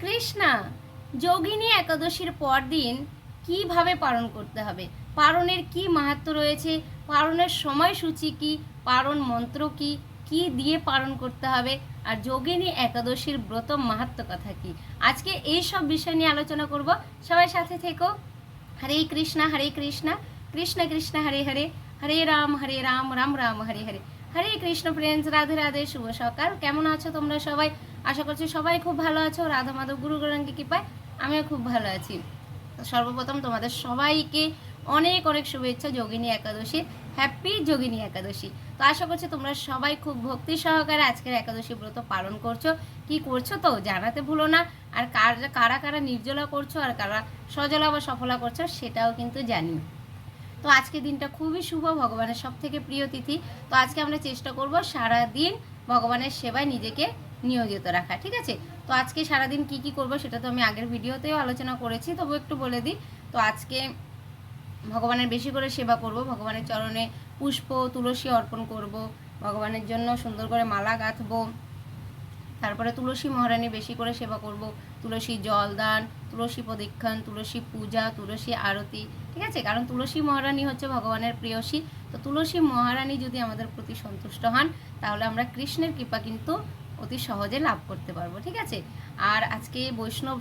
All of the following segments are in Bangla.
কৃষ্ণা যোগিনী একাদশীর পরদিন কীভাবে পালন করতে হবে? পালনের কি মাহাত্ম রয়েছে? পালনের সময়সূচি কি? পালন মন্ত্র কি? কি দিয়ে পালন করতে হবে? আর যোগিনী একাদশীর ব্রত মাহাত্ম কথা কি? আজকে এই সব বিষয় নিয়ে আলোচনা করব। সবাই সাথে থেকো। হরে কৃষ্ণা হরে কৃষ্ণা। কৃষ্ণ কৃষ্ণ, হরে হরে। হরে রাম হরে রাম রাম রাম, হরে হরে। হরে কৃষ্ণ ফ্রেন্ডস রাধে রাধে, শুভ সকাল। কেমন আছো তোমরা সবাই? আশা করছি সবাই খুব ভালো আছো। রাধা মাধব গুরু গৌরাঙ্গি কৃপায় আমিও খুব ভালো আছি। সর্বপ্রথম তোমাদের সবাইকে অনেক অনেক শুভেচ্ছা, যোগিনী একাদশী হ্যাপি যোগিনী একাদশী। তো আশা করছি তোমরা সবাই খুব ভক্তি সহকারে আজকের একাদশী ব্রত পালন করছ। কি করছ তো জানাতে ভুলো না। আর কার কারা নির্জলা করছ আর কারা সজলা বা সফলা করছ সেটাও কিন্তু জানি। তো আজকে দিনটা খুবই শুভ, ভগবানের সব থেকে প্রিয় তিথি। তো আজকে আমরা চেষ্টা করব সারা দিন ভগবানের সেবায় নিজেকে নিয়োজিত রাখা, ঠিক আছে? তো আজকে সারাদিন কি কি করব সেটা তো আমি আগের ভিডিওতেও আলোচনা করেছি, তবু একটু বলে দিই। তো আজকে ভগবানের বেশি করে সেবা করব, ভগবানের চরণে পুষ্প, তুলসী অর্পণ করব, ভগবানের জন্য সুন্দর করে মালা গাঁথবো, তারপরে তুলসী মহারানী বেশি করে সেবা করব তুলসী জলদান, তুলসী প্রদীক্ষণ, তুলসী পূজা, তুলসী আরতি, ঠিক আছে? কারণ তুলসী মহারানী হচ্ছে ভগবানের প্রিয়সী তো তুলসী মহারানী যদি আমাদের প্রতি সন্তুষ্ট হন, তাহলে আমরা কৃষ্ণের কৃপা কিন্তু অতি সহজে লাভ করতে পারব, ঠিক আছে? আর আজকে বৈষ্ণব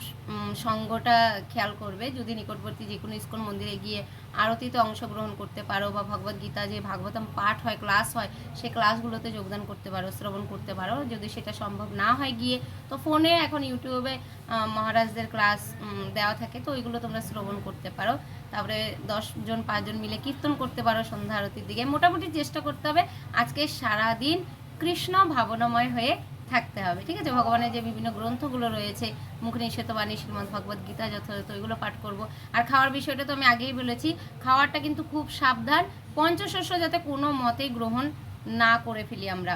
সঙ্গটা খেয়াল করবে, যদি নিকটবর্তী যে কোনো ইস্কন মন্দিরে গিয়ে আরতিতে অংশগ্রহণ করতে পারো বা ভগবদ গীতা যে ভাগবতম পাঠ হয়, ক্লাস হয় সেই ক্লাসগুলোতে যোগদান করতে পারো, শ্রবণ করতে পারো। যদি সেটা সম্ভব না হয় গিয়ে, তো ফোনে এখন ইউটিউবে মহারাজদের ক্লাস দেওয়া থাকে, তো ওইগুলো তোমরা শ্রবণ করতে পারো। তারপরে দশজন পাঁচজন মিলে কীর্তন করতে পারো সন্ধ্যা আরতির দিকে। মোটামুটি চেষ্টা করতে হবে, আজকে সারাদিন কৃষ্ণ ভাবনাময় হয়ে থাকতে হবে। ঠিক আছে? ভগবানের যে বিভিন্ন গ্রন্থগুলো রয়েছে, মুখ নিষেধ বাণী শ্রীমদ ভগবদ গীতা যথাযথ ওইগুলো পাঠ করব। আর খাওয়ার বিষয়টা তো আমি আগেই বলেছি, খাওয়ারটা কিন্তু খুব সাবধান, পঞ্চশস্য যাতে কোনো মতেই গ্রহণ না করে ফেলি আমরা।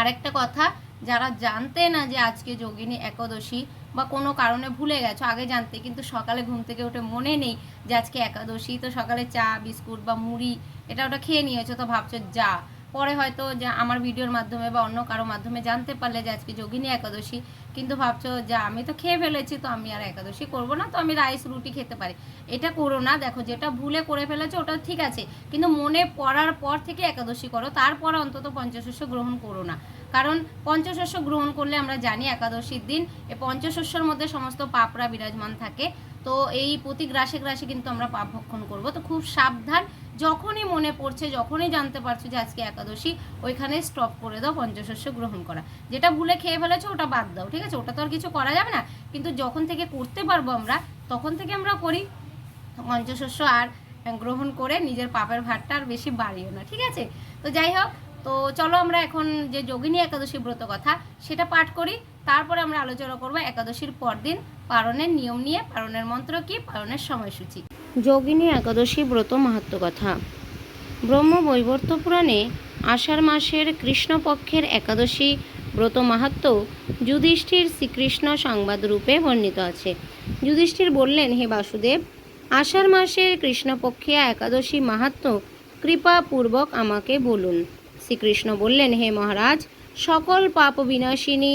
আরেকটা কথা, যারা জানতে না যে আজকে যোগিনী একাদশী বা কোনো কারণে ভুলে গেছো, আগে জানতে, কিন্তু সকালে ঘুম থেকে উঠে মনে নেই যে আজকে একাদশী, তো সকালে চা, বিস্কুট বা মুড়ি, এটা ওটা খেয়ে নিয়েছো, তো ভাবছ যা পরে হয়তো যে আমার ভিডিওর মাধ্যমে বা অন্য কারও মাধ্যমে জানতে পারলে যে আজকে যোগিনী একাদশী, কিন্তু ভাবছ যে আমি তো খেয়ে ফেলেছি, তো আমি আর একাদশী করব না, তো আমি রাইস, রুটি খেতে পারি। এটা করো না, দেখো যেটা ভুলে করে ফেলেছো ওটা ঠিক আছে, কিন্তু মনে পড়ার পর থেকে একাদশী করো, তারপর অন্তত পঞ্চশস্য গ্রহণ করো না। কারণ পঞ্চশস্য গ্রহণ করলে আমরা জানি একাদশীর দিন, এ পঞ্চশস্যর মধ্যে সমস্ত পাপরা বিরাজমান থাকে। তো এই প্রতি গ্রাসে গ্রাসে কিন্তু আমরা পাপ ভক্ষণ করব। তো খুব সাবধান যখনই মনে পড়ছে, যখনই জানতে পারছ যে আজকে একাদশী, ওইখানে স্টপ করে দাও, পঞ্চশস্য গ্রহণ করা। যেটা ভুলে খেয়ে ফেলেছো, ওটা বাদ দাও, ঠিক আছে? ওটা তো আর কিছু করা যাবে না। কিন্তু যখন থেকে করতে পারব আমরা, তখন থেকে আমরা করি। পঞ্চশস্য আর গ্রহণ করে নিজের পাপের ভারটা আর বেশি বাড়িও না, ঠিক আছে? তো যাই হোক, তো চলো আমরা এখন যে যোগিনী একাদশী ব্রত কথা, সেটা পাঠ করি। তারপরে আমরা আলোচনা করব একাদশীর পরদিন পালনের নিয়ম নিয়ে, পালনের মন্ত্র কি, পালনের সময়সূচি। যোগিনী একাদশী ব্রত মাহাত্ম কথা। ব্রহ্ম বৈবর্ত পুরাণে আষাঢ় মাসের কৃষ্ণপক্ষের একাদশী ব্রত মাহাত্ম যুধিষ্ঠির শ্রীকৃষ্ণ সংবাদ রূপে বর্ণিত আছে। যুধিষ্ঠির বললেন, হে বাসুদেব, আষাঢ় মাসের কৃষ্ণপক্ষে একাদশী মাহাত্ম কৃপাপূর্বক আমাকে বলুন। শ্রীকৃষ্ণ বললেন, হে মহারাজ, সকল পাপ বিনাশিনী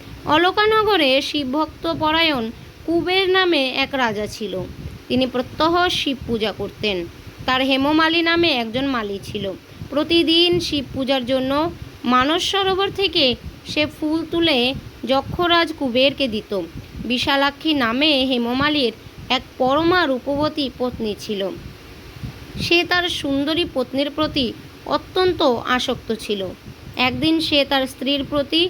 অলকানগরে শিবভক্ত পরায়ণ কুবের নামে এক রাজা ছিল। তিনি প্রত্যহ শিব পূজা করতেন। তার হেমমালী নামে একজন মালি ছিল। প্রতিদিন শিব পূজার জন্য মানস সরোবর থেকে সে ফুল তুলে যক্ষরাজ কুবেরকে দিত। বিশালাক্ষী নামে হেমমালির এক পরমা রূপবতী পত্নী ছিল। সে তার সুন্দরী পত্নীর প্রতি অত্যন্ত আসক্ত ছিল। একদিন সে তার স্ত্রীর প্রতি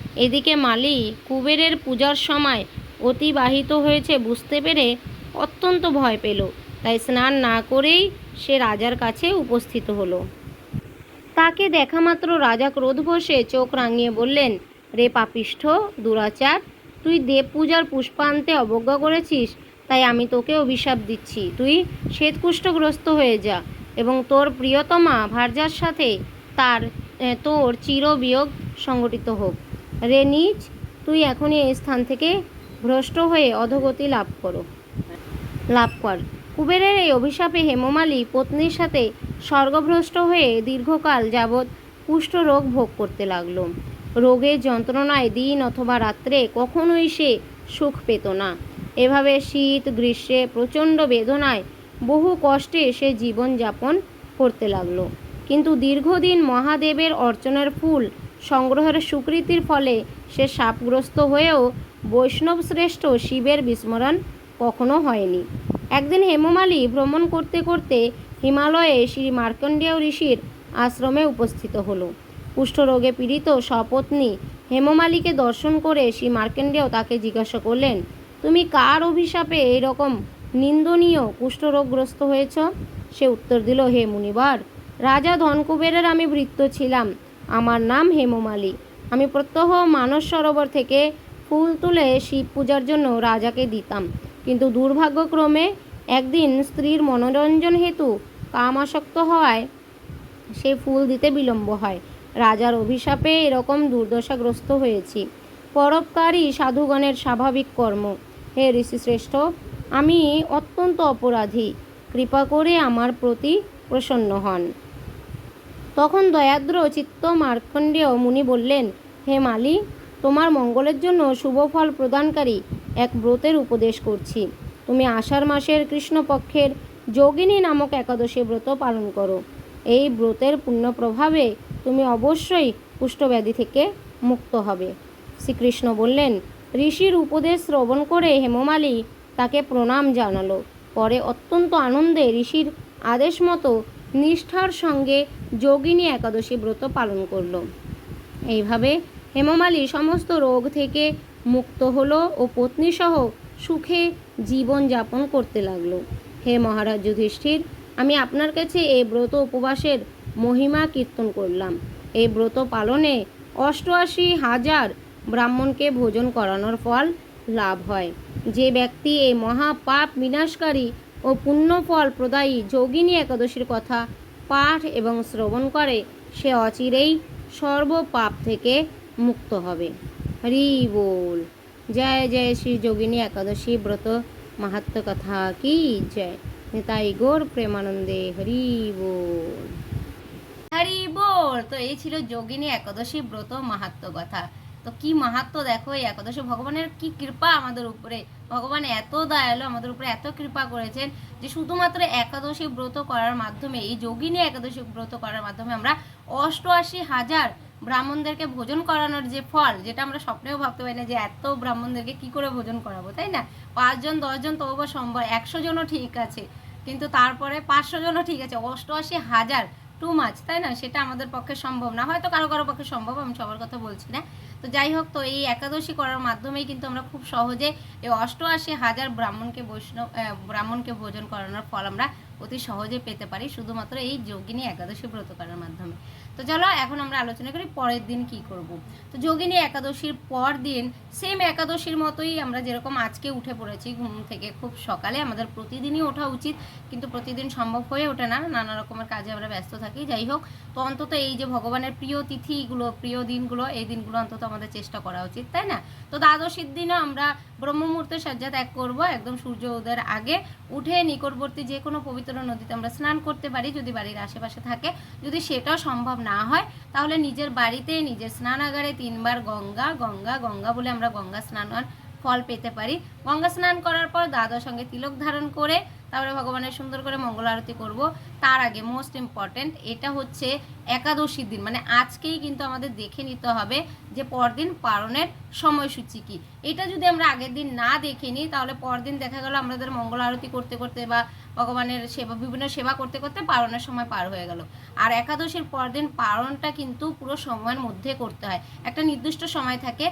এদিকে মালি কুবেরের পূজার সময় অতিবাহিত হয়েছে বুঝতে পেরে অত্যন্ত ভয় পেল। তাই স্নান না করেই সে রাজার কাছে উপস্থিত হলো। তাকে দেখা মাত্র রাজা ক্রোধ বসে চোখ রাঙিয়ে বললেন, রে পাপিষ্ঠ, দুরাচার, তুই দেব পূজার পুষ্প আনতে অবজ্ঞা করেছিস, তাই আমি তোকে অভিশাপ দিচ্ছি। তুই শ্বেতকুষ্ঠগ্রস্ত হয়ে যা এবং তোর প্রিয়তমা ভার্যার সাথে তার তোর চিরবিয়োগ সংগঠিত হোক। রে নিজ তুই এখনই এই স্থান থেকে ভ্রষ্ট হয়ে অধগতি লাভ করো। লাভ কর। কুবেরের এই অভিশাপে হেমমালী পত্নীর সাথে স্বর্গভ্রষ্ট হয়ে দীর্ঘকাল যাবৎ কুষ্ঠ রোগ ভোগ করতে লাগল। রোগের যন্ত্রণায় দিন অথবা রাত্রে কখনোই সে সুখ পেত না। এভাবে শীত, গ্রীষ্মে প্রচণ্ড বেদনায় বহু কষ্টে সে জীবনযাপন করতে লাগল। কিন্তু দীর্ঘদিন মহাদেবের অর্চনার ফুল সংগ্রহের স্বীকৃতির ফলে সে সাপগ্রস্ত হয়েও বৈষ্ণব শ্রেষ্ঠ শিবের বিস্মরণ কখনো হয়নি। একদিন হেমমালী ভ্রমণ করতে করতে হিমালয়ে শ্রী মার্কণ্ডেয় ঋষির আশ্রমে উপস্থিত হলো। কুষ্ঠরোগে পীড়িত সপত্নী হেমমালিকে দর্শন করে শ্রী মার্কণ্ডেয় তাকে জিজ্ঞাসা করলেন, তুমি কার অভিশাপে এইরকম নিন্দনীয় কুষ্ঠরোগগ্রস্ত হয়েছ? সে উত্তর দিল, হে মুনিবার, রাজা ধনকুবেরের আমি বৃত্ত ছিলাম। আমার নাম হেমমালী আমি প্রত্যহ মানস সরোবর থেকে ফুল তুলে শিব পূজার জন্য রাজাকে দিতাম। কিন্তু দুর্ভাগ্যক্রমে একদিন স্ত্রীর মনোরঞ্জন হেতু কামাসক্ত হওয়ায় সে ফুল দিতে বিলম্ব হয়। রাজার অভিশাপে এরকম দুর্দশাগ্রস্ত হয়েছি। পরোপকারী সাধুগণের স্বাভাবিক কর্ম। হে ঋষিশ্রেষ্ঠ, আমি অত্যন্ত অপরাধী। কৃপা করে আমার প্রতি প্রসন্ন হন। তখন দয়াদ্র চিত্ত মার্কণ্ডেয় মুনি বললেন, হে মালি, তোমার মঙ্গলের জন্য শুভ ফল প্রদানকারী এক ব্রতের উপদেশ করছি। তুমি আষাঢ় মাসের কৃষ্ণপক্ষের যোগিনী নামক একাদশী ব্রত পালন করো। এই ব্রতের পুণ্য প্রভাবে তুমি অবশ্যই কুষ্ঠব্যাধি থেকে মুক্ত হবে। শ্রীকৃষ্ণ বললেন, ঋষির উপদেশ শ্রবণ করে হেমমালী তাকে প্রণাম জানালো। পরে অত্যন্ত আনন্দে ঋষির আদেশ মতো নিষ্ঠার সঙ্গে যোগিনী একাদশী ব্রত পালন করল। এইভাবে হেমমালী সমস্ত রোগ থেকে মুক্ত হলো ও পত্নীসহ সুখে জীবন যাপন করতে লাগল। হে মহারাজ যুধিষ্ঠির, আমি আপনার কাছে এই ব্রত উপবাসের মহিমা কীর্তন করলাম। এই ব্রত পালনে অষ্টআশি হাজার ব্রাহ্মণকে ভোজন করানোর ফল লাভ হয়। যে ব্যক্তি এই মহাপাপ বিনাশকারী ও পুণ্যফল প্রদায়ী যোগিনী একাদশীর কথা পাঠ এবং শ্রবণ করে, সে অচিরেই সর্ব পাপ থেকে মুক্ত হবে। হরি বল। জয় জয় শ্রী যোগিনী একাদশী ব্রত। মাহাত্ম কথা কি? জয়। নিতাই গোর প্রেমানন্দে হরি বল। হরি বল। তো এই ছিল যোগিনী একাদশী ব্রত মাহাত্ম কথা। তো কি মাহাত্ম দেখো এই একাদশী। ভগবানের কি কৃপা আমাদের উপরে? ভগবান এত দয়ালু, আমাদের উপরে এত কৃপা করেছেন যে শুধুমাত্র একাদশী ব্রত করার মাধ্যমে, এই যোগিনী একাদশী ব্রত করার মাধ্যমে আমরা অষ্টআশি হাজার ব্রাহ্মণদেরকে ভোজন করানোর যে ফল, যেটা আমরা স্বপ্নেও ভাবতে পারি না যে এত ব্রাহ্মণদেরকে কি করে ভোজন করাবো, তাই না? পাঁচজন, দশজন তবু বা সম্ভব, একশো জনও ঠিক আছে। কিন্তু তারপরে পাঁচশো জনও ঠিক আছে, অষ্টআশি হাজার টু মাছ তাই না? সেটা আমাদের পক্ষে সম্ভব না। হয়তো কারও কারও পক্ষে সম্ভব, আমি সবার কথা বলছি না। তো যাই হোক, তো এই একাদশী করার মাধ্যমেই কিন্তু আমরা খুব সহজে এই অষ্টআশি হাজার ব্রাহ্মণকে বৈষ্ণব ব্রাহ্মণকে ভোজন করানোর ফল আমরা অতি সহজে পেতে পারি, শুধুমাত্র এই যোগিনী একাদশী ব্রত করার মাধ্যমে। তো চলো, এখন আমরা আলোচনা করি পরের দিন কি করব। তো যোগিনী একাদশীর পর দিন সেম একাদশীর মতোই আমরা যেরকম আজকে উঠে পড়েছি, ঘুম থেকে খুব সকালে আমাদের প্রতিদিনই ওঠা উচিত, কিন্তু প্রতিদিন সম্ভব হয়ে ওঠে না, নানা রকমের কাজে আমরা ব্যস্ত থাকি। যাই হোক, তো অন্তত এই যে ভগবানের প্রিয় তিথিগুলো, প্রিয় দিনগুলো, এই দিনগুলো অন্তত আমাদের চেষ্টা করা উচিত, তাই না? তো দ্বাদশীর দিনও আমরা ব্রহ্ম মুহূর্তে শয্যা ত্যাগ করব, একদম সূর্য উদয়ের আগে উঠে নিকটবর্তী যে কোনো পবিত্র নদীতে আমরা স্নান করতে পারি, যদি বাড়ির আশেপাশে থাকে। যদি সেটাও সম্ভব না হয়, তাহলে নিজের বাড়িতে, নিজের স্নানাগারে তিনবার গঙ্গা গঙ্গা গঙ্গা বলে আমরা গঙ্গা স্নান ফল পেতে পারি। গঙ্গা স্নান করার পর দাদার সঙ্গে তিলক ধারণ করে তারপরে ভগবানের সুন্দর করে মঙ্গল আরতি করব। তার আগে মোস্ট ইম্পর্ট্যান্ট এটা হচ্ছে একাদশীর দিন। মানে আজকেই কিন্তু আমাদের দেখে নিতে হবে যে পরদিন পালনের সময়সূচি কি। এটা যদি আমরা আগের দিন না দেখে নিই, তাহলে পরদিন দেখা গেল আমাদের মঙ্গল আরতি করতে করতে বা ভগবানের সেবা, বিভিন্ন সেবা করতে করতে পালনের সময় পার হয়ে গেল। আর একাদশীর পরদিন পালনটা কিন্তু পুরো সময়ের মধ্যে করতে হয়। একটা নির্দিষ্ট সময় থাকে।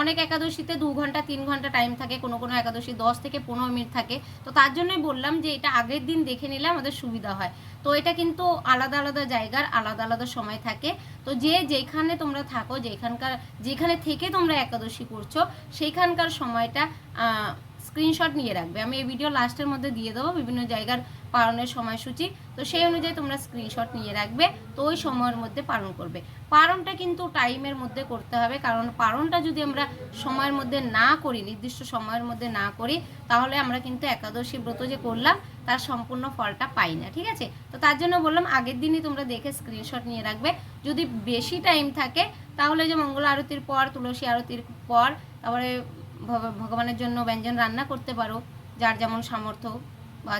অনেক একাদশীতে দু ঘণ্টা, তিন ঘণ্টা টাইম থাকে। কোনো কোনো একাদশী দশ থেকে পনেরো মিনিট থাকে। তো তার জন্যই বললাম যে এটা আগের দিন দেখে নিলে আমাদের সুবিধা হয়। তো এটা কিন্তু আলাদা আলাদা জায়গার আলাদা আলাদা সময় থাকে। তো যে যেখানে তোমরা থাকো, যেখানকার, যেখানে থেকে তোমরা একাদশী করছ, সেইখানকার সময়টা স্ক্রিনশট নিয়ে রাখবে। আমি এই ভিডিও লাস্টের মধ্যে দিয়ে দেবো বিভিন্ন জায়গার পালনের সময়সূচি। তো সেই অনুযায়ী তোমরা স্ক্রিনশট নিয়ে রাখবে, তো ওই সময়ের মধ্যে পালন করবে। পালনটা কিন্তু টাইমের মধ্যে করতে হবে, কারণ পালনটা যদি আমরা সময়ের মধ্যে না করি, নির্দিষ্ট সময়ের মধ্যে না করি, তাহলে আমরা কিন্তু একাদশী ব্রত যে করলাম, তার সম্পূর্ণ ফলটা পাই না, ঠিক আছে? তো তার জন্য বললাম, আগের দিনই তোমরা দেখে স্ক্রিনশট নিয়ে রাখবে। যদি বেশি টাইম থাকে, তাহলে যে মঙ্গল আরতির পর, তুলসী আরতির পর, তারপরে ভগবানের জন্য ব্যঞ্জন রান্না করতে পারো, যার যেমন সামর্থ্য বা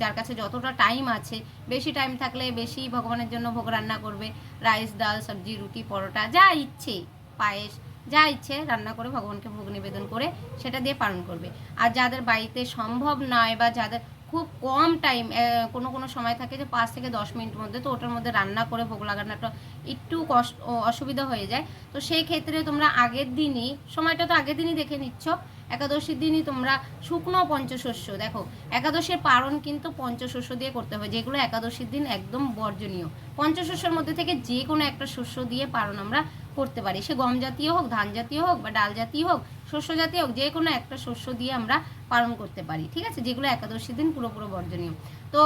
যার কাছে যতটা টাইম আছে, বেশি টাইম থাকলে বেশি ভগবানের জন্য ভোগ রান্না করবে। রাইস ডাল, সবজি, রুটি, পরোটা, যা ইচ্ছে, পায়েস, যা ইচ্ছে রান্না করে ভগবানকে ভোগ নিবেদন করে সেটা দিয়ে পালন করবে। আর যাদের বাড়িতে সম্ভব নয় বা যাদের খুব কম টাইম কোনো কোনো সময় থাকে যে পাঁচ থেকে দশ মিনিট মধ্যে, তো ওটার মধ্যে রান্না করে ভোগ লাগানোটা একটু কষ্ট অসুবিধা হয়ে যায়। তো সেই ক্ষেত্রে তোমরা আগের দিনই, সময়টা তো আগের দিনই দেখে নিচ্ছ, একাদশীর দিনই তোমরা শুকনো পঞ্চশস্য, দেখো, একাদশীর পালন কিন্তু পঞ্চশস্য দিয়ে করতে হবে যেগুলো একাদশীর দিন একদম বর্জনীয়। পঞ্চশস্যের মধ্যে থেকে যে কোনো একটা শস্য দিয়ে পালন আমরা করতে পারি, সে গম জাতীয় হোক, ধান জাতীয় হোক বা ডাল জাতীয় হোক, শস্য জাতীয় হোক, যে কোনো একটা শস্য দিয়ে আমরা পালন করতে পারি, ঠিক আছে? যেগুলো একাদশীর দিন পুরোপুরো বর্জনীয়। তো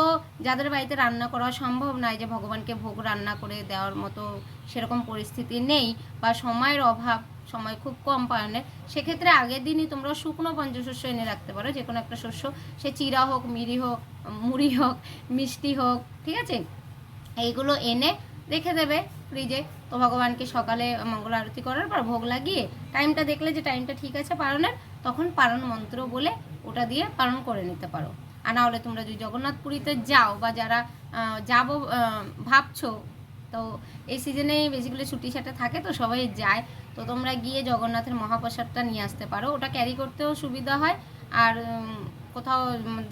যাদের বাড়িতে রান্না করা সম্ভব নয়, যে ভগবানকে ভোগ রান্না করে দেওয়ার মতো সেরকম পরিস্থিতি নেই বা সময়ের অভাব, সময় খুব কম পালনের সেক্ষেত্রে আগের দিনই তোমরা শুকনো পঞ্চশস্য এনে রাখতে পারো, যে কোনো একটা শস্য, সে চিরা হোক, মিরি হোক, মুড়ি হোক, মিষ্টি হোক, ঠিক আছে? এইগুলো এনে রেখে দেবে ফ্রিজে। তো ভগবানকে সকালে মঙ্গল আরতি করার পর ভোগ লাগিয়ে টাইমটা দেখলে যে টাইমটা ঠিক আছে পালনের, তখন পালন মন্ত্র বলে ওটা দিয়ে পালন করে নিতে পারো। আর না হলে তোমরা যদি জগন্নাথ পুরীতে যাও বা যারা যাব ভাবছ, তো এই সিজনে বেসিক্যালি ছুটি ছাটা থাকে তো সবাই যায়। তো তোমরা গিয়ে জগন্নাথের মহাপ্রসাদটা নিয়ে আসতে পারো। ওটা ক্যারি করতেও সুবিধা হয়। আর কোথাও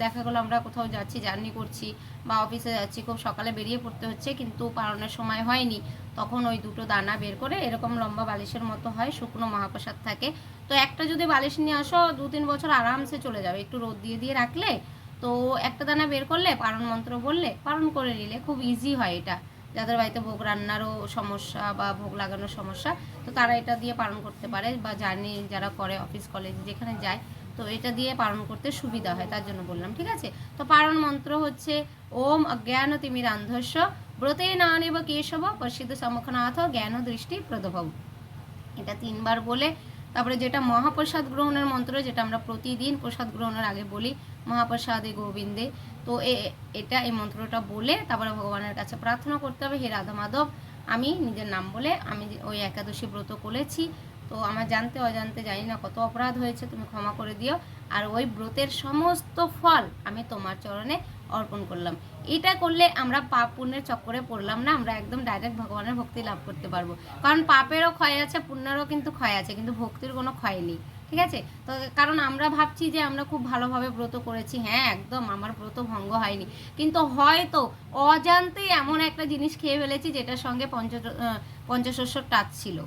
দেখা গেলো আমরা কোথাও যাচ্ছি জার্নি করছি বা অফিসে যাচ্ছি, খুব সকালে বেরিয়ে পড়তে হচ্ছে, কিন্তু পালনের সময় হয়নি। তখন ওই দুটো দানা বের করে এরকম লম্বা বালিশের মতো হয়, শুকনো মহাপ্রসাদ থাকে। তো একটা যদি বালিশ নিয়ে আসো দু তিন বছর আরামসে চলে যাবে। একটু রোদ দিয়ে দিয়ে রাখলে তো একটা দানা বের করলে, পারণ মন্ত্র বললে পালন করে নিলে খুব ইজি হয় এটা। যাদের বাড়িতে ভোগ রান্নারও সমস্যা বা ভোগ লাগানোর সমস্যা, তো তারা এটা দিয়ে পালন করতে পারে বা জার্নি যারা করে অফিস কলেজ যেখানে যায়, তো এটা দিয়ে পালন করতে সুবিধা হয়, তার জন্য বললাম, ঠিক আছে? তো পারণ মন্ত্র হচ্ছে, ওম অজ্ঞান তিমিরান্ধস্য ব্রতে না নেব কেশব পশ্চিত সম্মুখনাথ জ্ঞান দৃষ্টি প্রদভব এটা তিনবার বলে তারপরে যেটা মহাপ্রসাদ গ্রহণের মন্ত্র, যেটা আমরা প্রতিদিন প্রসাদ গ্রহণের আগে বলি, মহাপ্রসাদে গোবিন্দে। তো এ- এটা এই মন্ত্রটা বলে তারপরে ভগবানের কাছে প্রার্থনা করতে হবে, হে রাধা মাধব, আমি নিজের নাম বলে আমি ওই একাদশী ব্রত করেছি। তো আমার জানতে অজান্তে জানি না কত অপরাধ হয়েছে, তুমি ক্ষমা করে দিও। আর ওই ব্রতের সমস্ত ফল আমি তোমার চরণে অর্পণ করলাম। এটা করলে আমরা পাপ পুণ্যের চক্করে পড়লাম না, আমরা একদম ডাইরেক্ট ভগবানের ভক্তি লাভ করতে পারব। কারণ পাপেরও ক্ষয় আছে, পুণ্যেরও কিন্তু ক্ষয় আছে, কিন্তু ভক্তির কোনো ক্ষয় নেই, ঠিক আছে? তো কারণ আমরা ভাবছি যে আমরা খুব ভালোভাবে ব্রত করেছি হ্যাঁ একদম আমার ব্রত ভঙ্গ হয়নি। কিন্তু হয়তো অজান্তেই এমন একটা জিনিস খেয়ে ফেলেছি, যেটার সঙ্গে পঞ্চ পঞ্চশস্যর টাচ ছিল।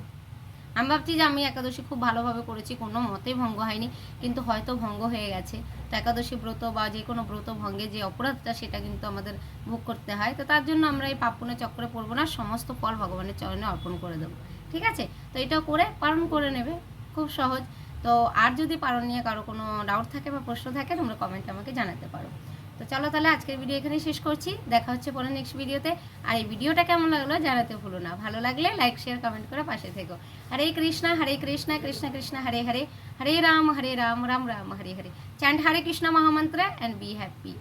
আমি ভাবছি যে আমি একাদশী খুব ভালোভাবে করেছি, কোনো মতেই ভঙ্গ হয়নি, কিন্তু হয়তো ভঙ্গ হয়ে গেছে। তো একাদশী ব্রত বা যে কোনো ব্রত ভঙ্গে যে অপরাধটা, সেটা কিন্তু আমাদের ভোগ করতে হয়। তো তার জন্য আমরা এই পাপুনের চক্রে পড়ব না, সমস্ত ফল ভগবানের চরণে অর্পণ করে দেবো। ঠিক আছে? তো এটা করে পালন করে নেবে, খুব সহজ। তো আর যদি পালন নিয়ে কারও কোনো ডাউট থাকে বা প্রশ্ন থাকে, তোমরা কমেন্টে আমাকে জানাতে পারো। তো চলো তাহলে আজকের ভিডিও এখানেই শেষ করছি। দেখা হচ্ছে পরে নেক্সট ভিডিওতে আর এই ভিডিওটা কেমন লাগল জানাতে ভুলো না। ভালো লাগলে লাইক শেয়ার কমেন্ট করে পাশে থেকো। হরে কৃষ্ণা হরে কৃষ্ণা, কৃষ্ণ কৃষ্ণ, হরে হরে। হরে রাম হরে রাম রাম রাম, হরে হরে। চ্যান্ড হরে কৃষ্ণ মহামন্ত্র অ্যান্ড বি হ্যাপি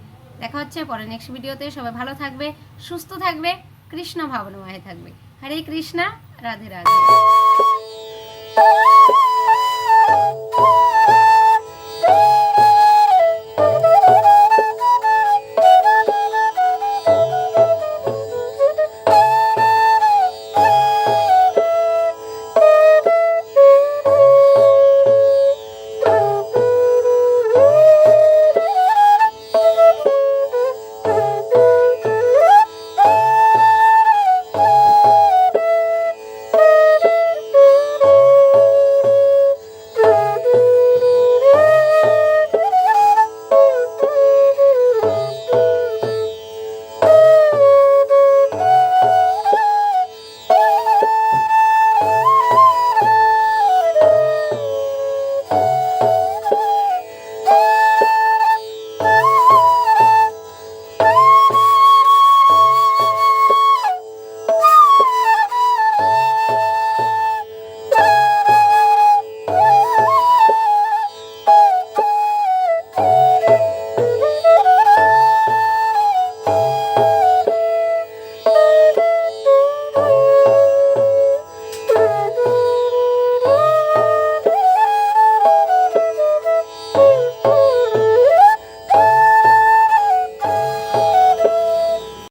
দেখা হচ্ছে পরে নেক্সট ভিডিওতে সবাই ভালো থাকবে, সুস্থ থাকবে, কৃষ্ণ ভাবনাময় থাকবে। হরে কৃষ্ণা, রাধে রাধে।